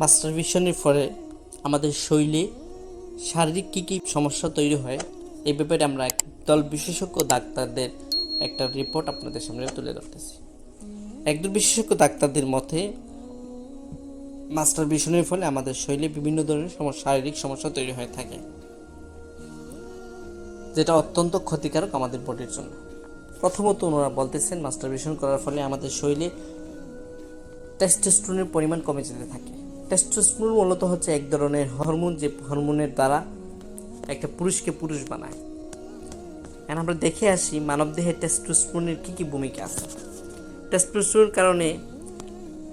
মাস্টারভিশনের ফলে আমাদের শৈলী, শারীরিক কী কী সমস্যা তৈরি হয় এই ব্যাপারে আমরা এক দল বিশেষজ্ঞ ডাক্তারদের একটা রিপোর্ট আপনাদের সামনে তুলে ধরতেছি। একদল বিশেষজ্ঞ ডাক্তারদের মতে, মাস্টার মাস্টারভিশনের ফলে আমাদের শরীরে বিভিন্ন ধরনের সমস্যা শারীরিক সমস্যা তৈরি হয়ে থাকে, যেটা অত্যন্ত ক্ষতিকারক আমাদের বডির জন্য। প্রথমত ওনারা বলতেছেন, মাস্টার মাস্টারবেশন করার ফলে আমাদের শরীরে টেস্টোস্টেরনের পরিমাণ কমে যেতে থাকে। টেস্টোস্টেরন মূলত হচ্ছে এক ধরনের হরমোন যে হরমোনের দ্বারা একটা পুরুষকে পুরুষ বানায়। এখন আমরা দেখে আসি মানবদেহে টেস্টোস্টেরনের কী কী ভূমিকা আছে। টেস্টোস্টেরনের কারণে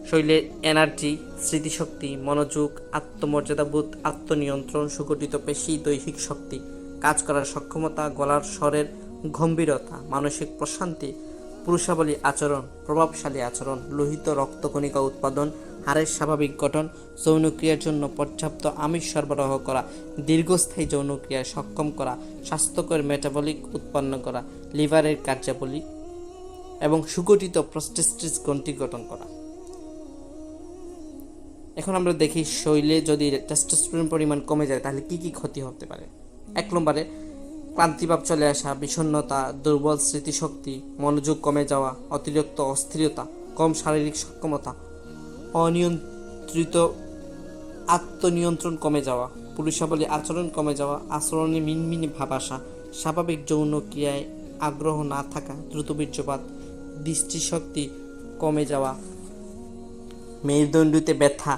শরীরের এনার্জি স্মৃতিশক্তি, মনোযোগ, আত্মমর্যাদাবোধ, আত্মনিয়ন্ত্রণ, সুগঠিত পেশি, দৈহিক শক্তি, কাজ করার সক্ষমতা, গলার স্বরের গম্ভীরতা, মানসিক প্রশান্তি, পুরুষাবলী আচরণ, প্রভাবশালী আচরণ, লোহিত রক্তকণিকা উৎপাদন হাড়ের স্বাভাবিক গঠন, যৌনক্রিয়ার জন্য পর্যাপ্ত আমিষ সরবরাহ করা, দীর্ঘস্থায়ী যৌনক্রিয়ায় সক্ষম করা, স্বাস্থ্যকর মেটাবলিক উৎপন্ন করা, লিভারের কার্যাবলী এবং সুগঠিত প্রস্টেস্টিস গ্রন্থি গঠন করা। এখন আমরা দেখি শৈলে যদি টেস্টোস্টেরন পরিমাণ কমে যায়, তাহলে কি কি ক্ষতি হতে পারে? এক নম্বরে, ক্লান্তিভাব চলে আসা, বিষণ্ণতা, দুর্বল স্মৃতিশক্তি, মনোযোগ কমে যাওয়া, অতিরিক্ত অস্থিরতা, কম শারীরিক সক্ষমতা অনিয়ন্ত্রিত আত্মনিয়ন্ত্রণ কমে যাওয়া পুরুষাবলী আচরণ কমে যাওয়া, আচরণে মিনমিনে ভাব আসা, স্বাভাবিক যৌন ক্রিয়ায় আগ্রহ না থাকা, দ্রুত বীর্যপাত, দৃষ্টিশক্তি কমে যাওয়া, মেরুদণ্ডতে ব্যথা,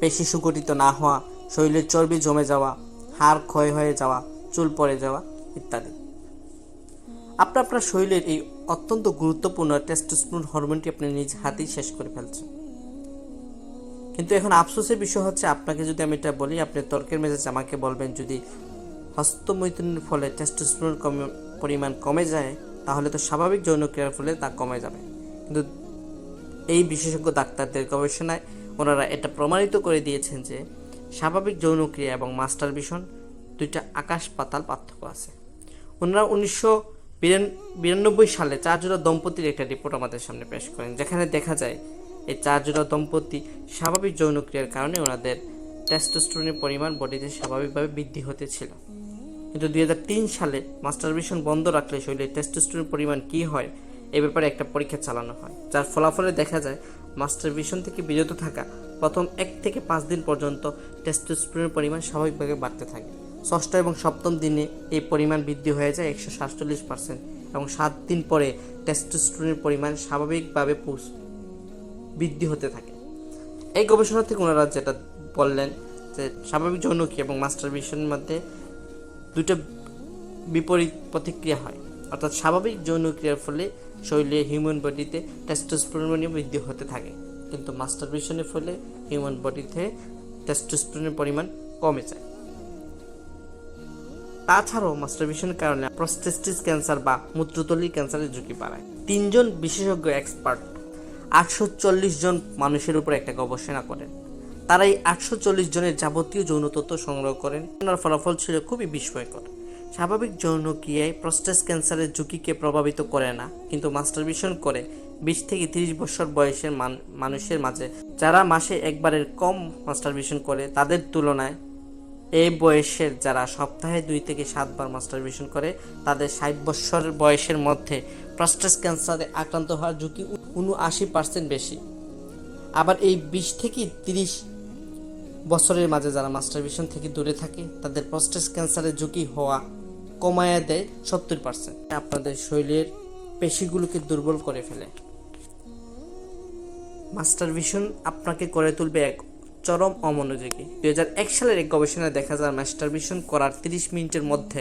পেশি সুগঠিত না হওয়া, শরীরের চর্বি জমে যাওয়া, হাড় ক্ষয় হয়ে যাওয়া, চুল পড়ে যাওয়া ইত্যাদি। আপনার আপনার শরীরের এই অত্যন্ত গুরুত্বপূর্ণ টেস্টোস্টেরন হরমোনটি আপনি নিজ হাতেই শেষ করে ফেলছেন। কিন্তু এখন আফসোসের বিষয় হচ্ছে আপনাকে যদি আমি এটা বলি, আপনি তর্কের মেজাজ আমাকে বলবেন, যদি হস্তমৈথুনের ফলে টেস্টোস্টেরন কমে, পরিমাণ কমে যায়, তাহলে তো স্বাভাবিক যৌনক্রিয়ার ফলে তা কমে যাবে। কিন্তু এই বিশেষজ্ঞ ডাক্তারদের গবেষণায় ওনারা এটা প্রমাণিত করে দিয়েছেন যে স্বাভাবিক যৌনক্রিয়া এবং মাস্টার ভিশন দুইটা আকাশ পাতাল পার্থক্য আছে। ওনারা উনিশশো বিরানব্বই সালে চার চারজোড়া দম্পতির একটা রিপোর্ট আমাদের সামনে পেশ করেন, যেখানে দেখা যায় এই চারজোড়া দম্পতি স্বাভাবিক যৌনক্রিয়ার কারণে ওনাদের টেস্টোস্টেরনের পরিমাণ বডিতে স্বাভাবিকভাবে বৃদ্ধি হতে ছিল। কিন্তু দু হাজার তিন সালে মাস্টারবেশন বন্ধ রাখলে শরীরে টেস্টোস্টেরন পরিমাণ কী হয়, এ ব্যাপারে একটা পরীক্ষা চালানো হয়, যার ফলাফলে দেখা যায় মাস্টারবেশন থেকে বিরত থাকা প্রথম এক থেকে পাঁচ দিন পর্যন্ত টেস্টোস্টেরনের পরিমাণ স্বাভাবিকভাবে বাড়তে থাকে। ষষ্ঠ এবং সপ্তম দিনে এই পরিমাণ বৃদ্ধি হয়ে যায় একশো সাতচল্লিশ পার্সেন্ট এবং সাত দিন পরে টেস্টোস্টেরনের পরিমাণ স্বাভাবিকভাবে বৃদ্ধি হতে থাকে। এই গবেষণা থেকে ওনারা যেটা বললেন যে স্বাভাবিক যৌনক্রিয়া এবং মাস্টারবেশনের মধ্যে দুটো বিপরীত প্রতিক্রিয়া হয়। অর্থাৎ স্বাভাবিক যৌনক্রিয়ার ফলে শরীরে হিউম্যান বডিতে টেস্টোস্টেরনের বৃদ্ধি হতে থাকে। কিন্তু মাস্টার মাস্টারবেশনের ফলে হিউম্যান বডিতে টেস্টোস্টেরনের পরিমাণ কমে যায়। তাছাড়াও মাস্টার মাস্টারবেশনের কারণে প্রস্টেস্টিস ক্যান্সার বা মূত্রতলির ক্যান্সারের ঝুঁকি বাড়ায়। তিনজন বিশেষজ্ঞ এক্সপার্ট আটশো চল্লিশ জন মানুষের উপর একটা গবেষণা করেন। তারা এই আটশো চল্লিশ জনের যাবতীয় যৌন তথ্য সংগ্রহ করেন। ওনার ফলাফল ছিল খুবই বিস্ময়কর। স্বাভাবিক যৌন ক্রিয়ায় প্রস্টেট ক্যান্সারের ঝুঁকিকে প্রভাবিত করে না, কিন্তু মাস্টারবেশন করে বিশ থেকে তিরিশ বছর বয়সের মানুষের মাঝে, যারা মাসে একবারের কম মাস্টারবেশন করে, তাদের তুলনায় এই বয়সের যারা সপ্তাহে দুই থেকে সাতবার মাস্টারবেশন করে, তাদের ষাট বছর বয়সের মধ্যে প্রস্টেট ক্যান্সারে আক্রান্ত হওয়ার ঝুঁকি উনআশি পার্সেন্ট বেশি। আবার এই বিশ থেকে তিরিশ বছরের মাঝে যারা মাস্টারবেশন থেকে দূরে থাকে, তাদের প্রস্টেট ক্যান্সারের ঝুঁকি হওয়া কমায়া দেয় সত্তর পার্সেন্ট আপনাদের শরীরের পেশিগুলোকে দুর্বল করে ফেলে। মাস্টারভিশন আপনাকে করে তুলবে এক চরম অমনোযোগী। দুই হাজার এক সালের এক গবেষণায় দেখা যায় মাস্টারভিশন করার তিরিশ মিনিটের মধ্যে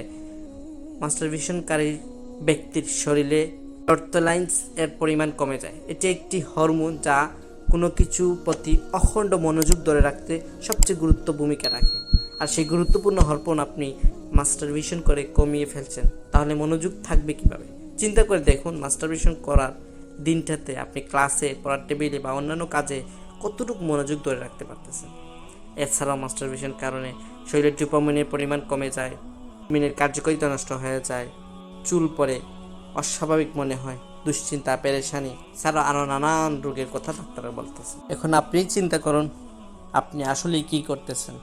মাস্টারভিশনকারী ব্যক্তির শরীরে অর্থোলাইন্স এর পরিমাণ কমে যায়। এটি একটি হরমোন যা কোনো কিছু প্রতি অখণ্ড মনোযোগ ধরে রাখতে সবচেয়ে গুরুত্ব ভূমিকা রাখে। আর সেই গুরুত্বপূর্ণ হরমোন আপনি মাস্টারভিশন করে কমিয়ে ফেলছেন, তাহলে মনোযোগ থাকবে কীভাবে? চিন্তা করে দেখুন মাস্টারভিশন করার দিনটাতে আপনি ক্লাসে, পড়ার টেবিলে বা অন্যান্য কাজে কতটুকু মনোযোগ ধরে রাখতে পারতেছেন। এছাড়াও মাস্টারভিশন কারণে শরীরের ডোপামিনের পরিমাণ কমে যায়, মিনের কার্যকারিতা নষ্ট হয়ে যায়, চুল পড়ে অস্বাভাবিক মনে হয়, দুশ্চিন্তা, পেরেশানি ছাড়া আরও নানান রোগের কথা ডাক্তাররা বলতেছে। এখন আপনি চিন্তা করুন, আপনি আসলে কি করতেছেন?